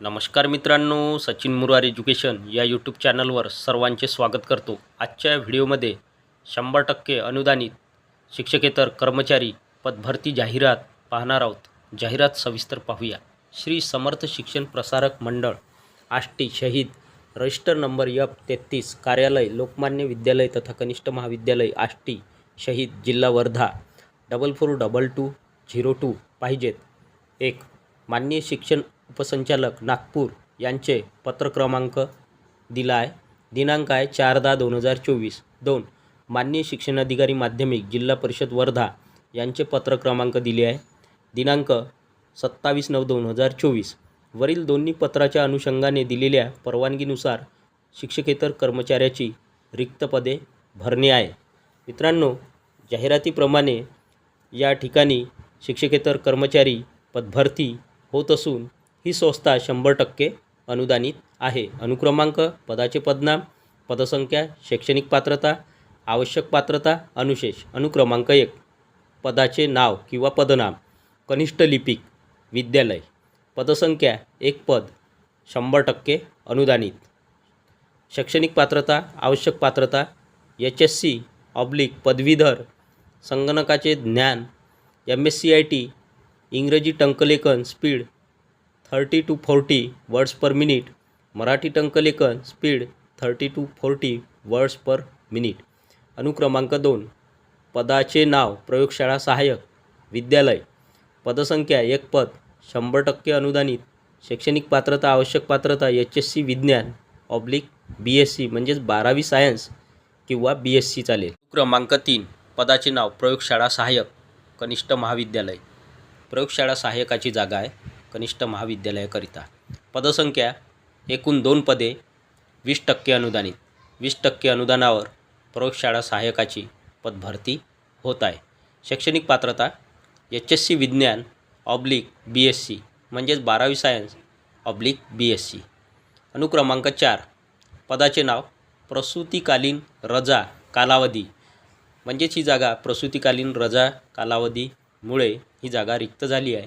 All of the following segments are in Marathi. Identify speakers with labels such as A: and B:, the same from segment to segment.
A: नमस्कार मित्रांनो सचिन मुरार एज्युकेशन या यूट्यूब चॅनलवर सर्वांचे स्वागत करतो. आजच्या व्हिडिओमध्ये शंभर टक्के अनुदानित शिक्षकेतर कर्मचारी पदभरती जाहिरात पाहणार आहोत. जाहिरात सविस्तर पाहूया. श्री समर्थ शिक्षण प्रसारक मंडळ आष्टी शहीद रजिस्टर नंबर यफ तेहतीस कार्यालय लोकमान्य विद्यालय तथा कनिष्ठ महाविद्यालय आष्टी शहीद जिल्हा Wardha. Double four double two zero two पाहिजेत. एक माननीय शिक्षण उपसंचालक नागपूर यांचे पत्र क्रमांक दिला आहे दिनांक आहे चार दहा दोन हजार चोवीस. दोन. माननीय शिक्षणाधिकारी माध्यमिक जिल्हा परिषद वर्धा यांचे पत्र क्रमांक दिले आहे. दिनांक सत्तावीस नऊ दोन हजार चोवीस. वरील दोन्ही पत्राच्या अनुषंगाने दिलेल्या परवानगीनुसार शिक्षकेतर कर्मचाऱ्याची रिक्त पदे भरणे आहे. मित्रांनो जाहिरातीप्रमाणे या ठिकाणी शिक्षकेतर कर्मचारी पदभरती होत असून ही संस्था शंभर टक्के अनुदानित आहे. अनुक्रमांक पदाचे पदनाम पदसंख्या शैक्षणिक पात्रता आवश्यक पात्रता अनुशेष अनुक्रमांक एक पदाचे नाव किंवा पदनाम कनिष्ठ लिपिक विद्यालय पदसंख्या एक पद शंभर टक्के अनुदानित. शैक्षणिक पात्रता आवश्यक पात्रता एच एस सी ऑब्लिक पदवीधर संगणकाचे ज्ञान M S C I T इंग्रजी टंकलेखन speed thirty to forty words per minute. Marathi टंकलेखन speed thirty to forty words per minute. अनुक्रमांक दोन. पदाचे नाव प्रयोगशाळा सहाय्यक विद्यालय. पदसंख्या एक पद शंभर टक्के अनुदानित शैक्षणिक पात्रता आवश्यक पात्रता एच एस सी विज्ञान ऑब्लिक बी एस सी म्हणजेच बारावी सायन्स किंवा बी एस सी चालेल. क्रमांक तीन. पदाचे नाव प्रयोगशाळा सहाय्यक कनिष्ठ महाविद्यालय. प्रयोगशाळा सहाय्यकाची जागा आहे. कनिष्ठ महाविद्यालयाकरिता. पदसंख्या एकूण दोन पदे वीस टक्के अनुदानित. वीस टक्के अनुदानावर प्रयोगशाळा सहाय्यकाची पदभरती होत आहे. शैक्षणिक पात्रता एच एस सी विज्ञान ऑब्लिक बी एस सी म्हणजेच बारावी science oblique B S C अनुक्रमांक चार पदाचे नाव प्रसूतिकालीन रजा कालावधी. म्हणजेच ही जागा प्रसूतिकालीन रजा कालावधीमुळे ही जागा रिक्त झाली आहे.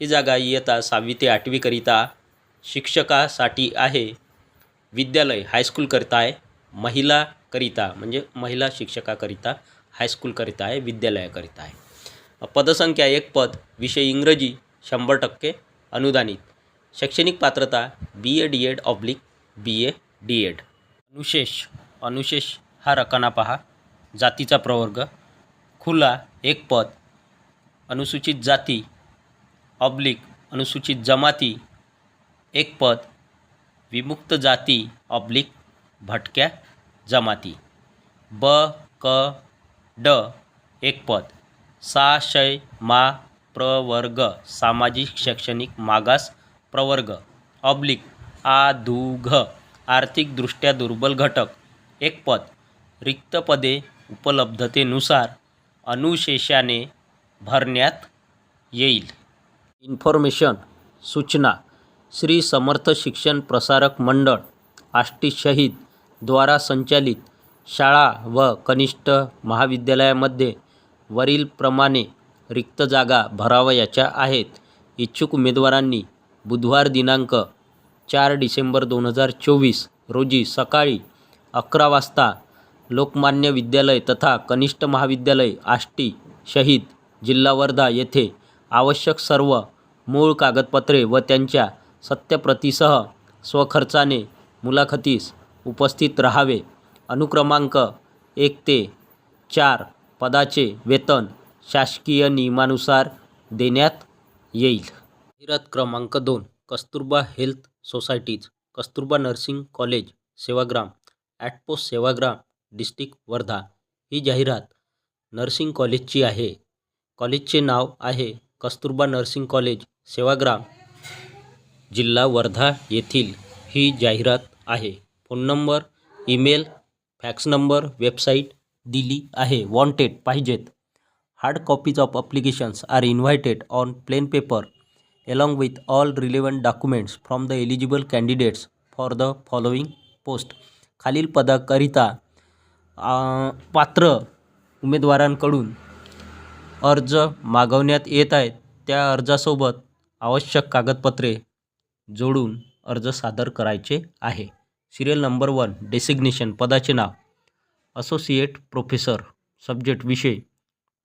A: ही जागा इयत्ता सहावी ते आठवीकरिता शिक्षकासाठी आहे. विद्यालय हायस्कूलकरिता आहे. महिलाकरिता म्हणजे महिला शिक्षकाकरिता हायस्कूलकरिता आहे विद्यालयाकरिता आहे. पदसंख्या एक पद विषय इंग्रजी शंभर टक्के अनुदानित. शैक्षणिक पात्रता B A D Ed oblique B A D Ed अनुशेष अनुशेष हा रकाना पहा. जातीचा प्रवर्ग. खुला एक पद. अनुसूचित जाती. ऑब्लिक अनुसूचित जमाती एक पद विमुक्त जाती ऑब्लिक भटक्या जमाती. ब क ड एक पद. साशय मा प्रवर्ग सामाजिक शैक्षणिक मागास प्रवर्ग. ऑब्लिक आधुघ आर्थिकदृष्ट्या दुर्बल घटक. एक पद. रिक्त पदे उपलब्धतेनुसार अनुशेषाने भरण्यात येईल. इन्फॉर्मेशन सूचना श्री समर्थ शिक्षण प्रसारक मंडळ आष्टी शहीद द्वारा संचालित शाळा व कनिष्ठ महाविद्यालयामध्ये वरीलप्रमाणे रिक्त जागा भरावयाच्या आहेत. इच्छुक उमेदवारांनी बुधवार दिनांक चार डिसेंबर दोन हजार चोवीस रोजी सकाळी अकरा वाजता लोकमान्य विद्यालय तथा कनिष्ठ महाविद्यालय आष्टी शहीद जिल्हा वर्धा येथे आवश्यक सर्व मूळ कागदपत्रे व त्यांच्या सत्यप्रतीसह स्वखर्चाने मुलाखतीस उपस्थित राहावे. अनुक्रमांक एक ते चार पदाचे वेतन शासकीय नियमानुसार देण्यात येईल. जाहिरात क्रमांक दोन Kasturba health societies Kasturba nursing college Sevagram at post Sevagram district Wardha. ही जाहिरात नर्सिंग कॉलेजची आहे. कॉलेजचे नाव आहे कस्तुरबा नर्सिंग कॉलेज सेवाग्राम जिल्हा वर्धा येथील ही जाहिरात आहे. Phone number email fax number website दिली आहे. वॉन्टेड पाहिजेत. Hard copies of applications are invited on plain paper along with all relevant documents from the eligible candidates for the following post खालील पदाकरिता पात्र उमेदवारांकडून अर्ज मागवण्यात येत आहेत त्या अर्जासोबत आवश्यक कागदपत्रे जोडून अर्ज सादर करायचे आहे. सिरियल नंबर वन डेसिग्नेशन पदाचे नाव. असोसिएट प्रोफेसर सब्जेक्ट विषय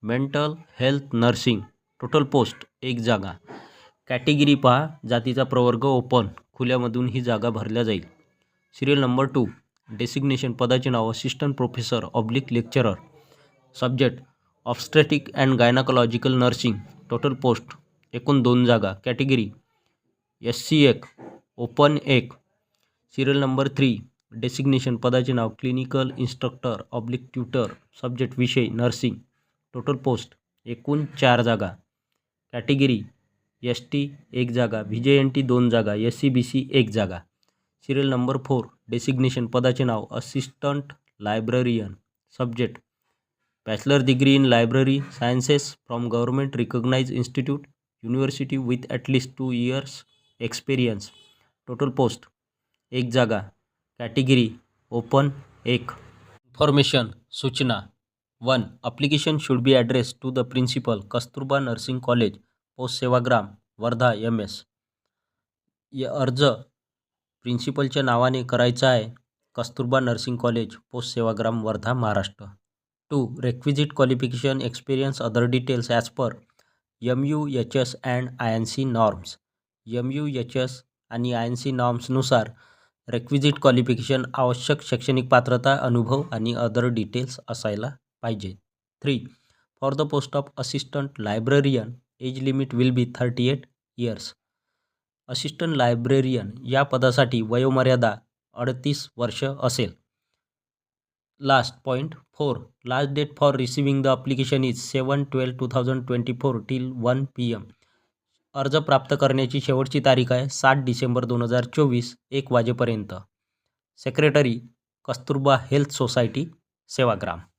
A: mental health nursing total post एक जागा. कॅटेगरी पहा जातीचा प्रवर्ग ओपन खुल्यामधून ही जागा भरल्या जाईल. सिरियल नंबर टू डेसिग्नेशन पदाचे नाव assistant professor oblique lecturer. Subject obstetric and gynaecological nursing total post एकूण दोन जागा कॅटेगरी एस सी एक ओपन एक सिरियल नंबर थ्री डेसिग्नेशन पदाचे नाव clinical instructor oblique tutor subject विषय नर्सिंग टोटल पोस्ट एकूण चार जागा कॅटेगरी एस टी एक जागा व्ही जे एन टी दोन जागा एस सी बी सी एक जागा. सिरियल नंबर फोर डेसिग्नेशन पदाचे नाव assistant librarian subject bachelor degree in library sciences from government recognise institute university with at least two years experience total post एक जागा. कॅटेगरी ओपन एक. इन्फॉर्मेशन सूचना one application should be address to the principal Kasturba nursing college post Sevagram Wardha M S य अर्ज प्रिन्सिपलच्या नावाने करायचा आहे Kasturba nursing college post Sevagram Wardha Maharashtra two requisite qualification experience other details as per M U H S and I N C norms M U H S आणि आय एन सी नॉर्म्सनुसार रेक्विजिट क्वालिफिकेशन आवश्यक शैक्षणिक पात्रता अनुभव आणि अदर डिटेल्स असायला पाहिजे. Three for the post of assistant librarian age limit will be thirty eight years assistant librarian या पदासाठी वयोमर्यादा अडतीस वर्ष असेल. Last point four last date for receiving the application is seven twelve two thousand twenty four till one P M अर्ज प्राप्त करण्याची शेवटची तारीख आहे सात डिसेंबर दोन हजार चोवीस एक वाजेपर्यंत. Secretary Kasturba health society Sevagram.